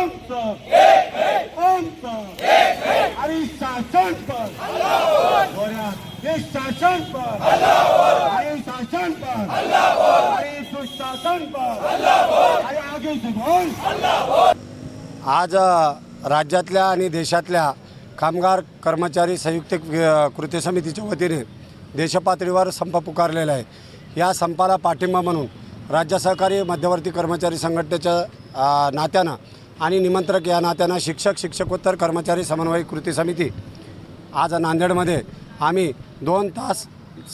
आमचं आमचं आणि शासन पण जोरात हे शासन पण आणि शासन पण आणि सुशासन पण आणि आगे बोल आज राज्यातल्या आणि देशातल्या कामगार कर्मचारी संयुक्त कृती समितीच्या वतीने देशपातळीवर संप पुकारलेला आहे. या संपाला पाठिंबा म्हणून राज्य सहकारी मध्यवर्ती कर्मचारी संघटनेच्या नात्यानं आणि निमंत्रक या नात्यानं शिक्षक शिक्षकोत्तर कर्मचारी समन्वय कृती समिती. आज नांदेडमध्ये आम्ही दोन तास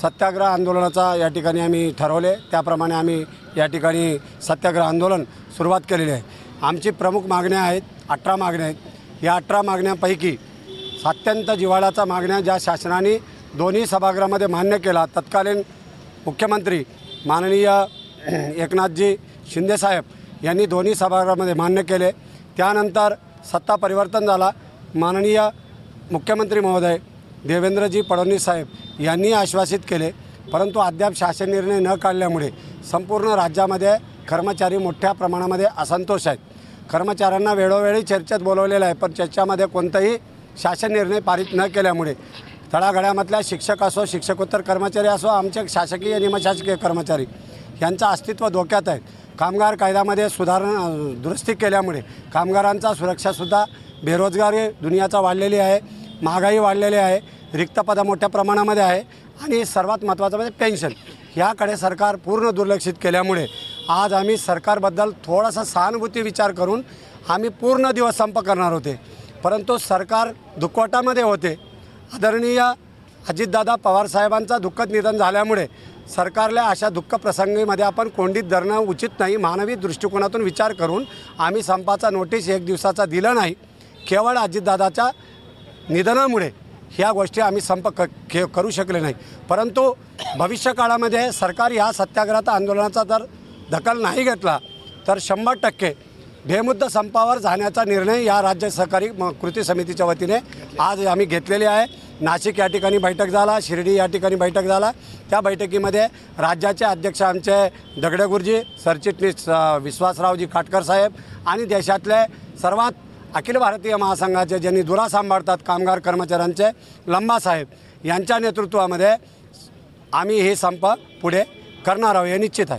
सत्याग्रह आंदोलनाचा या ठिकाणी आम्ही ठरवले. त्याप्रमाणे आम्ही या ठिकाणी सत्याग्रह आंदोलन सुरुवात केलेली आहे. आमची प्रमुख मागण्या आहेत अठरा मागण्या आहेत. या अठरा मागण्यांपैकी अत्यंत जिव्हाळ्याचा मागण्या ज्या शासनाने दोन्ही सभागृहामध्ये मान्य केला. तत्कालीन मुख्यमंत्री माननीय एकनाथजी शिंदेसाहेब यांनी दोन्ही सभागृहामध्ये मान्य केले. त्यानंतर सत्ता परिवर्तन झाला. माननीय मुख्यमंत्री महोदय देवेंद्रजी फडणवीस साहेब यांनी आश्वासित केले. परंतु अद्याप शासन निर्णय न काढल्यामुळे संपूर्ण राज्यामध्ये कर्मचारी मोठ्या प्रमाणामध्ये असंतोष आहेत. कर्मचाऱ्यांना वेळोवेळी चर्चेत बोलवलेलं आहे पण चर्चामध्ये कोणताही शासन निर्णय पारित न केल्यामुळे तळागाड्यामधल्या शिक्षक असो शिक्षकोत्तर कर्मचारी असो आमचे शासकीय निमशासकीय कर्मचारी यांचं अस्तित्व धोक्यात आहे. कामगार कायद्यामध्ये सुधारणा दुरुस्ती केल्यामुळे कामगारांचा सुरक्षासुद्धा बेरोजगारी दुनियाचा वाढलेली आहे महागाई वाढलेली आहे रिक्त पदं मोठ्या प्रमाणामध्ये आहे आणि सर्वात महत्त्वाचं म्हणजे पेन्शन. ह्याकडे सरकार पूर्ण दुर्लक्षित केल्यामुळे आज आम्ही सरकारबद्दल थोडासा सहानुभूती विचार करून आम्ही पूर्ण दिवस संप करणार होते. परंतु सरकार दुखवटामध्ये होते. आदरणीय अजितदादा पवारसाहेबांचा दुःखद निधन झाल्यामुळे सरकारला अशा दुःख प्रसंगीमध्ये आपण कोंडीत धरणं उचित नाही मानवी दृष्टिकोनातून विचार करून आम्ही संपाचा नोटीस एक दिवसाचा दिला नाही. केवळ अजितदादाच्या निधनामुळे ह्या गोष्टी आम्ही संप क के करू शकले नाही. परंतु भविष्य काळामध्ये सरकार ह्या सत्याग्रहात आंदोलनाचा जर दखल नाही घेतला तर शंभर टक्के बेमुद्द संपावर जाण्याचा निर्णय या राज्य सहकारी म- कृती समितीच्या वतीने आज आम्ही घेतलेले आहे. नाशिक या ठिकाणी बैठक झाला शिर्डी या ठिकाणी बैठक झाला. त्या बैठकीमध्ये राज्याचे अध्यक्ष आमचे दगडे गुरुजी सरचिटणीस विश्वासरावजी खाटकर साहेब आणि देशातले सर्वात अखिल भारतीय महासंघाचे ज्यांनी दुरा सांभाळतात कामगार कर्मचाऱ्यांचे लंबा साहेब यांच्या नेतृत्वामध्ये आम्ही हे संप पुढे करणार आहोत हे निश्चित आहे.